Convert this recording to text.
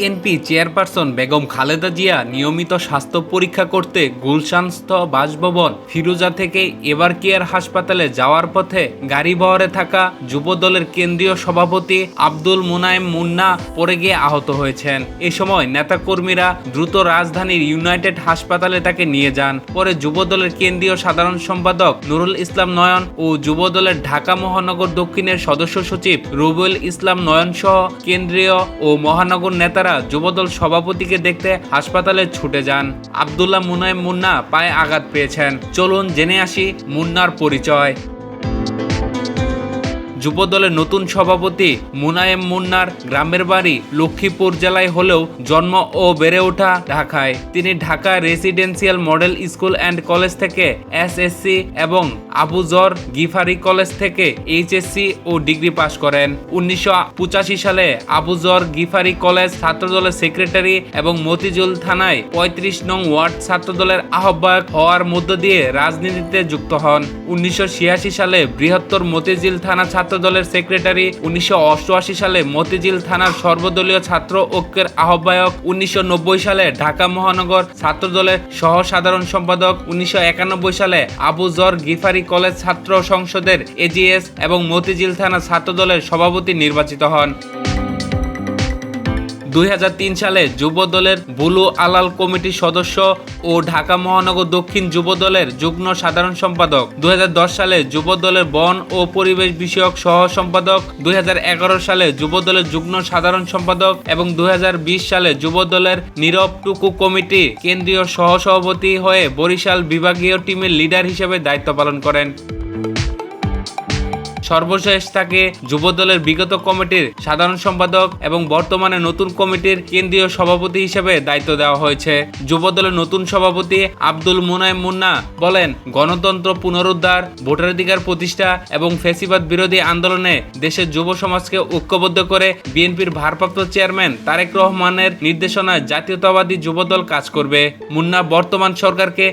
BNP chairperson Begum Khaleda Zia নিয়মিত স্বাস্থ্য পরীক্ষা করতে গুলশানস্থ বাসভবন ফিরোজা থেকে এবার কেয়ার হাসপাতালে যাওয়ার পথে গাড়ি বহরে থাকা যুবদলের কেন্দ্রীয় সভাপতি আব্দুল মুনায়েম মুন্না পড়ে গিয়ে আহত হয়েছেন। এ সময় নেতাকর্মীরা দ্রুত রাজধানীর ইউনাইটেড হাসপাতালে তাকে নিয়ে যান। পরে যুবদলের কেন্দ্রীয় সাধারণ সম্পাদক নুরুল ইসলাম নয়ন ও যুবদলের ঢাকা মহানগর দক্ষিণের সদস্য সচিব রুবুল ইসলাম নয়ন সহ কেন্দ্রীয় ও মহানগর নেতারা যুবদল সভাপতিকে দেখতে হাসপাতালে ছুটে যান। আবদুল্লাহ মুনায়েম মুন্না পায়ে আঘাত পেয়েছেন। চলুন জেনে আসি মুন্নার পরিচয়। যুবদলের নতুন সভাপতি মুনায়েম মুন্নার গ্রামের বাড়ি লক্ষ্মীপুর জেলায় হলেও জন্ম ও বেড়ে ওঠা ঢাকায়। তিনি Dhaka residential model school and college থেকে এসএসসি এবং আবুজর গিফারি কলেজ থেকে এইচএসসি ও ডিগ্রি পাশ করেন। উনিশশো পঁচাশি সালে আবুজর গিফারি কলেজ ছাত্রদলের সেক্রেটারি এবং মতিঝুল থানায় পঁয়ত্রিশ নং ওয়ার্ড ছাত্রদলের আহ্বায়ক হওয়ার মধ্য দিয়ে রাজনীতিতে যুক্ত হন। উনিশশো ছিয়াশি সালে বৃহত্তর মতিঝিল থানা ছাত্রদলের সেক্রেটারি উনিশশো অষ্টআশি সালে মতিঝিল থানার সর্বদলীয় ছাত্র ঐক্যের আহ্বায়ক, উনিশশো নব্বই সালে ঢাকা মহানগর ছাত্র দলের সহ সাধারণ সম্পাদক, উনিশশো একানব্বই সালে আবু জর গিফারি কলেজ ছাত্র সংসদের এজিএস এবং মতিঝিল থানা ছাত্র দলের সভাপতি নির্বাচিত হন। দুই হাজার তিন সালে যুব দলের বুলু আলাল কমিটির সদস্য ও ঢাকা মহানগর দক্ষিণ যুব দলের যুগ্ম সাধারণ সম্পাদক। দু হাজার দশ সালে যুব দলের বন ও পরিবেশ বিষয়ক সহ সম্পাদক। দুই হাজার এগারো সালে যুব দলের যুগ্ম সাধারণ সম্পাদক এবং দু হাজার বিশ সালে যুব দলের নীরব টুকু কমিটি কেন্দ্রীয় সহ সভাপতি হয়ে বরিশাল বিভাগীয় টিমের লিডার হিসেবে দায়িত্ব পালন করেন। সর্বশেষ তাকে যুবদলের বিগত কমিটির সাধারণ সম্পাদক এবং বর্তমানে নতুন কমিটির কেন্দ্রীয় সভাপতি হিসেবে দায়িত্ব দেওয়া হয়েছে। যুবদলের নতুন সভাপতি আব্দুল মুনায়েম মুন্না বলেন, গণতন্ত্র পুনরুদ্ধার ভোটাধিকার প্রতিষ্ঠা এবং ফেসিবাদ বিরোধী আন্দোলনে দেশের যুব সমাজকে ঐক্যবদ্ধ করে বিএনপির ভারপ্রাপ্ত চেয়ারম্যান তারেক রহমানের নির্দেশনায় জাতীয়তাবাদী যুবদল কাজ করবে। মুন্না বর্তমান সরকারকে